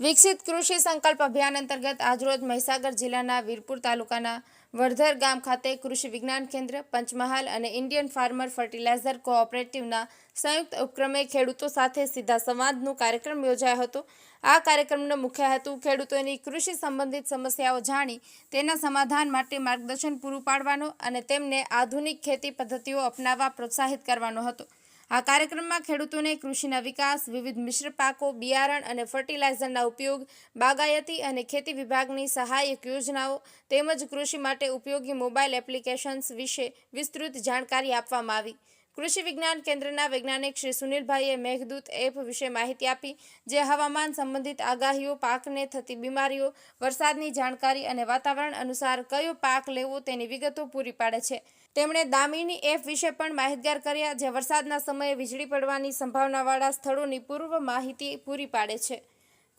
વિકસિત કૃષિ સંકલ્પ અભિયાન અંતર્ગત આજરોજ મહીસાગર જિલ્લાના વીરપુર તાલુકાના વડધર ગામ ખાતે કૃષિ વિજ્ઞાન કેન્દ્ર, પંચમહાલ અને ઇન્ડિયન ફાર્મર ફર્ટિલાઇઝર કોઓપરેટિવના સંયુક્ત ઉપક્રમે ખેડૂતો સાથે સીધા સંવાદનો કાર્યક્રમ યોજાયો હતો. આ કાર્યક્રમનો મુખ્ય હેતુ ખેડૂતોની કૃષિ સંબંધિત સમસ્યાઓ જાણી, તેના સમાધાન માટે માર્ગદર્શન પૂરું પાડવાનો અને તેમને આધુનિક ખેતી પદ્ધતિઓ અપનાવવા પ્રોત્સાહિત કરવાનો હતો. આ કાર્યક્રમમાં ખેડૂતોને કૃષિના વિકાસ, વિવિધ મિશ્ર પાકો, બિયારણ અને ફર્ટિલાઇઝરના ઉપયોગ, બાગાયતી અને ખેતી વિભાગની સહાયક યોજનાઓ તેમજ કૃષિ માટે ઉપયોગી મોબાઈલ એપ્લિકેશન્સ વિશે વિસ્તૃત જાણકારી આપવામાં આવી. કૃષિ વિજ્ઞાન કેન્દ્રના વૈજ્ઞાનિક શ્રી સુનિલભાઈએ મેઘદૂત એપ વિશે માહિતી આપી, જે હવામાન સંબંધિત આગાહીઓ, પાકને થતી બીમારીઓ, વરસાદની જાણકારી અને વાતાવરણ અનુસાર કયો પાક લેવો તેની વિગતો પૂરી પાડે છે. તેમણે દામિની એપ વિશે પણ માહિતગાર કર્યા, જે વરસાદના સમયે વીજળી પડવાની સંભાવનાવાળા સ્થળોની પૂર્વ માહિતી પૂરી પાડે છે.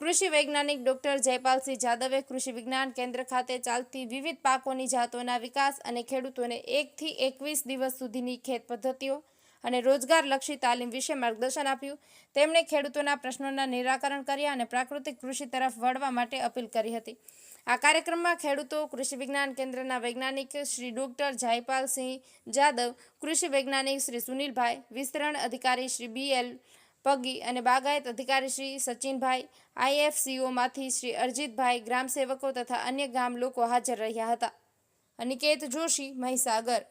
કૃષિ વૈજ્ઞાનિક ડોક્ટર જયપાલસિંહ જાદવે કૃષિ વિજ્ઞાન કેન્દ્ર ખાતે ચાલતી વિવિધ પાકોની જાતોના વિકાસ અને ખેડૂતોને એકથી એકવીસ દિવસ સુધીની ખેત પદ્ધતિઓ અને રોજગારલક્ષી તાલીમ વિશે માર્ગદર્શન આપ્યું. તેમણે ખેડૂતોના પ્રશ્નોના નિરાકરણ કર્યા અને પ્રાકૃતિક કૃષિ તરફ વળવા માટે અપીલ કરી હતી. આ કાર્યક્રમમાં ખેડૂતો, કૃષિ વિજ્ઞાન કેન્દ્રના વૈજ્ઞાનિક શ્રી ડોક્ટર જયપાલસિંહ જાદવ, કૃષિ વૈજ્ઞાનિક શ્રી સુનિલભાઈ, વિસ્તરણ અધિકારી શ્રી બી એલ પગી અને બાગાયત અધિકારી શ્રી સચિનભાઈ, આઈએફસીઓમાંથી શ્રી અરજીતભાઈ, ગ્રામસેવકો તથા અન્ય ગામ લોકો હાજર રહ્યા હતા. અનિકેત જોશી, મહીસાગર.